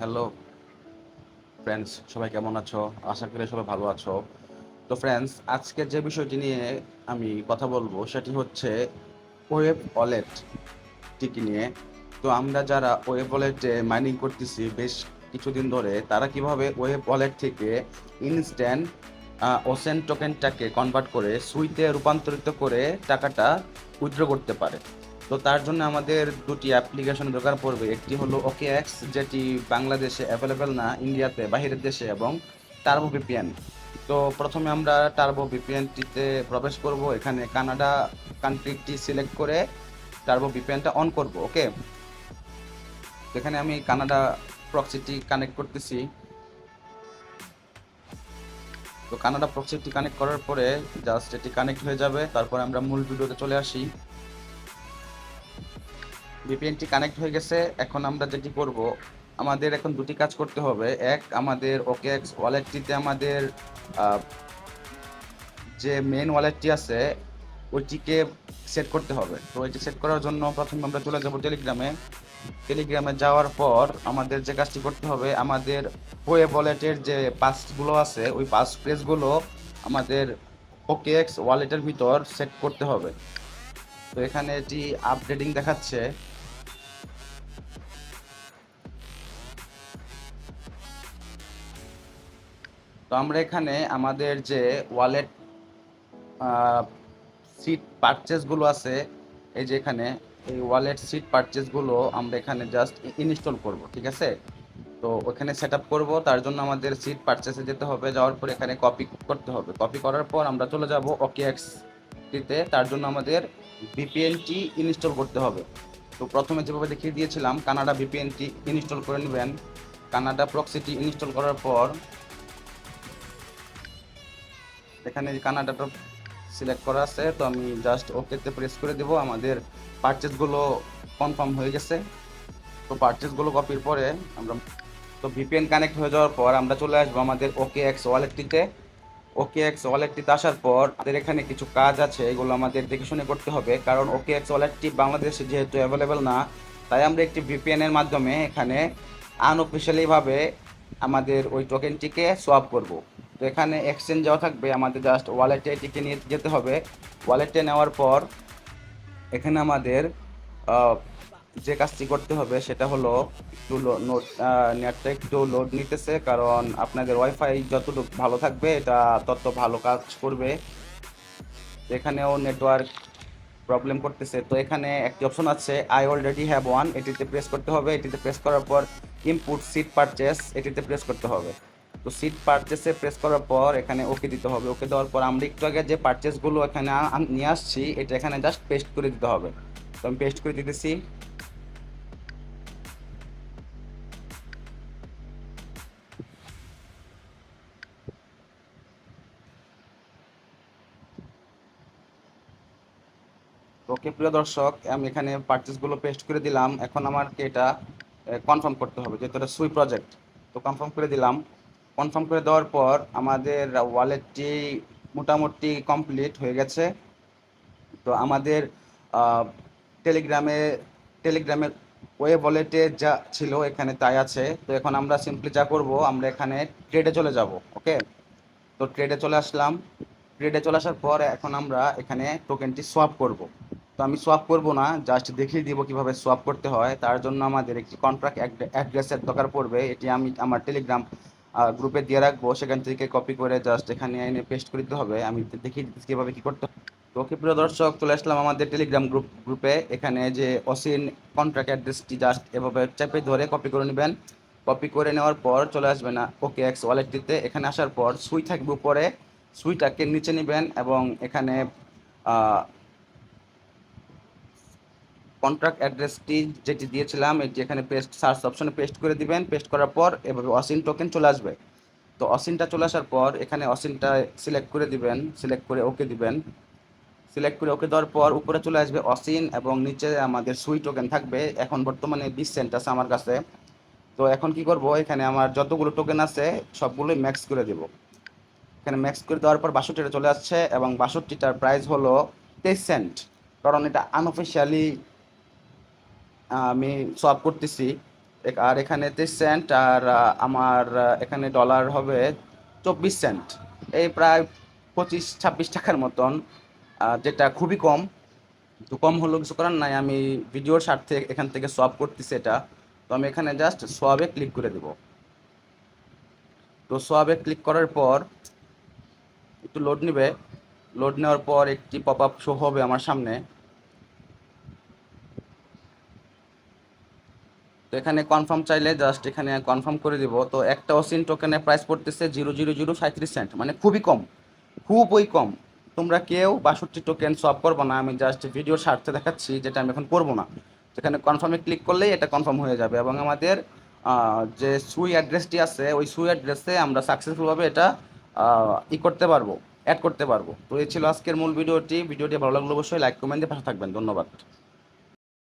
Hello friends সবাই কেমন আছো? আশা করি সবাই ভালো আছো। তো ফ্রেন্ডস আজকে যে বিষয়টি নিয়ে আমি কথা বলব সেটি হচ্ছে ওয়েব ওয়ালেট টিকি নিয়ে। তো আমরা যারা ওয়েব ওয়ালেটে মাইনিং করতেছি বেশ কিছুদিন ধরে, তারা কীভাবে ওয়েব ওয়ালেট থেকে ইনস্ট্যান্ট ওসেন টোকেনটাকে কনভার্ট করে সুইতে রূপান্তরিত করে টাকাটা উইথড্র করতে পারে? তো তার জন্য আমাদের দুটি অ্যাপ্লিকেশন দরকার পড়বে। একটি হলো ওকে এক্স যেটি বাংলাদেশে অ্যাভেলেবেল না ইন্ডিয়াতে বাহিরের দেশে, এবং টার্বো ভিপিএন তো প্রথমে আমরা টার্বো ভিপিএনটিতে প্রবেশ করব। এখানে কানাডা কান্ট্রিটি সিলেক্ট করে টার্বো ভিপিএনটা অন করব ওকে এখানে আমি কানাডা প্রক্সিটি কানেক্ট করতেছি। তো কানাডা প্রক্সিটি কানেক্ট করার পরে জাস্ট এটি কানেক্ট হয়ে যাবে। তারপর আমরা মূল ভিডিওতে চলে আসি। ভিপিএনটি কানেক্ট হয়ে গেছে। এখন আমরা যেটি করব? আমাদের এখন দুটি কাজ করতে হবে। এক, আমাদের ওকে এক্স ওয়ালেটটিতে আমাদের যে মেন ওয়ালেটটি আছে, ওইটিকে সেট করতে হবে। তো এটি সেট করার জন্য প্রথমে আমরা চলে যাব টেলিগ্রামে টেলিগ্রামে যাওয়ার পর আমাদের যে কাজটি করতে হবে, আমাদের ওয়ে ওয়ালেটের যে পাসগুলো আছে, ওই পাস পেজগুলো আমাদের ওকে এক্স ওয়ালেটের ভিতর সেট করতে হবে। তো এখানে এটি আপডেটিং দেখাচ্ছে। তো আমরা এখানে আমাদের যে ওয়ালেট সিট পারচেসগুলো আছে, এই যে এখানে, এই ওয়ালেট সিট পারচেসগুলো আমরা এখানে জাস্ট ইনস্টল করব, ঠিক আছে? তো ওখানে সেট আপ করব, তার জন্য আমাদের সিট পারচেসে যেতে হবে, যাওয়ার পর এখানে কপি করতে হবে। কপি করার পর আমরা চলে যাব ওকে এক্স টিতে তার জন্য আমাদের ভিপিএনটি ইনস্টল করতে হবে। তো প্রথমে যেভাবে দেখিয়ে দিয়েছিলাম, কানাডা ভিপিএনটি ইনস্টল করে নেবেন। কানাডা প্রক্সিটি ইনস্টল করার পর এখানে কানাডাটা সিলেক্ট করা আছে, তো আমি জাস্ট ওকেতে প্রেস করে দেব। আমাদের পারচেসগুলো কনফার্ম হয়ে গেছে। তো পারচেসগুলো কপির পরে আমরা, তো ভিপিএন কানেক্ট হয়ে যাওয়ার পর আমরা চলে আসব আমাদের ওকে এক্স ওয়ালেটটিতে ওকে এক্স ওয়ালেটটিতে আসার পর আমাদের এখানে কিছু কাজ আছে, এগুলো আমাদের দেখে শুনে করতে হবে। কারণ ওকে এক্স ওয়ালেটটি বাংলাদেশে যেহেতু অ্যাভেলেবেল না, তাই আমরা একটি ভিপিএন এর মাধ্যমে এখানে আনঅফিসিয়ালিভাবে আমাদের ওই টোকেনটিকে সোয়াপ করব। তো এখানে এক্সচেঞ্জ যাওয়া থাকবে। আমাদের জাস্ট ওয়ালেটে এটিকে নিয়ে যেতে হবে। ওয়ালেটে নেওয়ার পর এখানে আমাদের যে কাজটি করতে হবে সেটা হলো একটু নোট নেটটা একটু লোড নিতেছে। কারণ আপনাদের ওয়াইফাই যতটুকু ভালো থাকবে, এটা তত ভালো কাজ করবে। এখানেও নেটওয়ার্ক প্রবলেম করতেছে। তো এখানে একটি অপশন আছে আই অলরেডি হ্যাভ ওয়ান এটিতে প্রেস করতে হবে। এটিতে প্রেস করার পর ইনপুট সিট পারচেস এটিতে প্রেস করতে হবে। তো সিট পারচেসে প্রেস করার পর এখানে ওকে দিতে হবে। ওকে দেওয়ার পর আমরা একটু আগে যে পারচেসগুলো এখানে নিয়ে আসছি, এটা এখানে জাস্ট পেস্ট করে দিতে হবে। তো আমি পেস্ট করে দিতেছি। ওকে প্রিয় দর্শক, আমি এখানে পারচেসগুলো পেস্ট করে দিলাম। এখন আমাকে এটা কনফার্ম করতে হবে, যেহেতু এটা সুই প্রজেক্ট তো কনফার্ম করে দিলাম। কনফার্ম করে দেওয়ার পর আমাদের ওয়ালেটটি মোটামুটি কমপ্লিট হয়ে গেছে। তো আমাদের টেলিগ্রামে টেলিগ্রামের ওয়েব ওয়ালেটে যা ছিল এখানে তাই আছে। তো এখন আমরা সিম্পলি যা করব, আমরা এখানে ট্রেডে চলে যাব ওকে তো ট্রেডে চলে আসলাম। ট্রেডে চলে আসার পর এখন আমরা এখানে টোকেনটি সোয়াপ করব। তো আমি সোয়াপ করব না জাস্ট দেখিয়ে দিব কীভাবে সোয়াপ করতে হয়। তার জন্য আমাদের একটি কন্ট্রাক্ট অ্যাড্রেসের দরকার পড়বে। এটি আমি, আমার টেলিগ্রাম গ্রুপে দিয়ে রাখব, সেখান থেকে কপি করে জাস্ট এখানে এনে পেস্ট করে দিতে হবে। আমি দিচ্ছি কীভাবে কী করতে তো ওকে প্রিয় দর্শক, চলে আসলাম আমাদের টেলিগ্রাম গ্রুপ গ্রুপে এখানে যে অসিন কন্ট্রাক্ট অ্যাড্রেসটি জাস্ট এভাবে চেপে ধরে কপি করে নেবেন। কপি করে নেওয়ার পর চলে আসবেন ওকে এক্স ওয়ালেটটিতে এখানে আসার পর সুই থাকবে উপরে। সুইটাকে নিচে নেবেন এবং এখানে কন্ট্রাক্ট অ্যাড্রেসটি যেটি দিয়েছিলাম, এটি এখানে পেস্ট সার্চ অপশনে পেস্ট করে দিবেন। পেস্ট করার পর এভাবে অসিন টোকেন চলে আসবে। তো অসিনটা চলে আসার পর এখানে অসিনটা সিলেক্ট করে দিবেন সিলেক্ট করে ওকে দিবেন। সিলেক্ট করে ওকে দেওয়ার পর উপরে চলে আসবে অসিন এবং নিচে আমাদের সুই টোকেন থাকবে। এখন বর্তমানে বিশ সেন্ট আছে আমার কাছে। তো এখন কি করব? এখানে আমার যতগুলো টোকেন আছে, সবগুলোই ম্যাক্স করে দেব। এখানে ম্যাক্স করে দেওয়ার পর বাষট্টিটা চলে আসছে এবং বাষট্টিটার প্রাইস হলো তেইশ সেন্ট কারণ এটা আনঅফিসিয়ালি আমি সোয়াপ করতেছি। আর এখানে তেইশ সেন্ট আর আমার এখানে ডলার হবে চব্বিশ সেন্ট এই প্রায় পঁচিশ, ছাব্বিশ টাকার মতন। যেটা খুবই কম তো কম হলেও কিছু করার নাই। আমি ভিডিওর স্বার্থে এখান থেকে সোয়াপ করতেছি এটা। তো আমি এখানে জাস্ট সোয়াবে ক্লিক করে দেব। তো সোয়াবে ক্লিক করার পর, একটু লোড নেবে। লোড নেওয়ার পর একটি পপ আপ শো হবে আমার সামনে। তো এখানে কনফার্ম চাইলে জাস্ট এখানে কনফার্ম করে দিব। তো একটা অসিন টোকেনের প্রাইস পড়তেছে জিরো জিরো জিরো সাঁত্রিশ সেন্ট মানে খুবই কম খুবই কম। তোমরা কেউ বাষট্টি টোকেন সব করব না, আমি জাস্ট ভিডিওর স্বার্থে দেখাচ্ছি যেটা আমি এখন করব না। এখানে কনফার্মে ক্লিক করলেই এটা কনফার্ম হয়ে যাবে এবং আমাদের যে সুই অ্যাড্রেসটি আছে, ওই সুই অ্যাড্রেসে আমরা সাকসেসফুলভাবে এটা ই করতে পারব অ্যাড করতে পারব। তো এই ছিল আজকের মূল ভিডিওটি। ভিডিওটি ভালো লাগলে অবশ্যই লাইক কমেন্ট দিয়ে পাশে থাকবেন। ধন্যবাদ।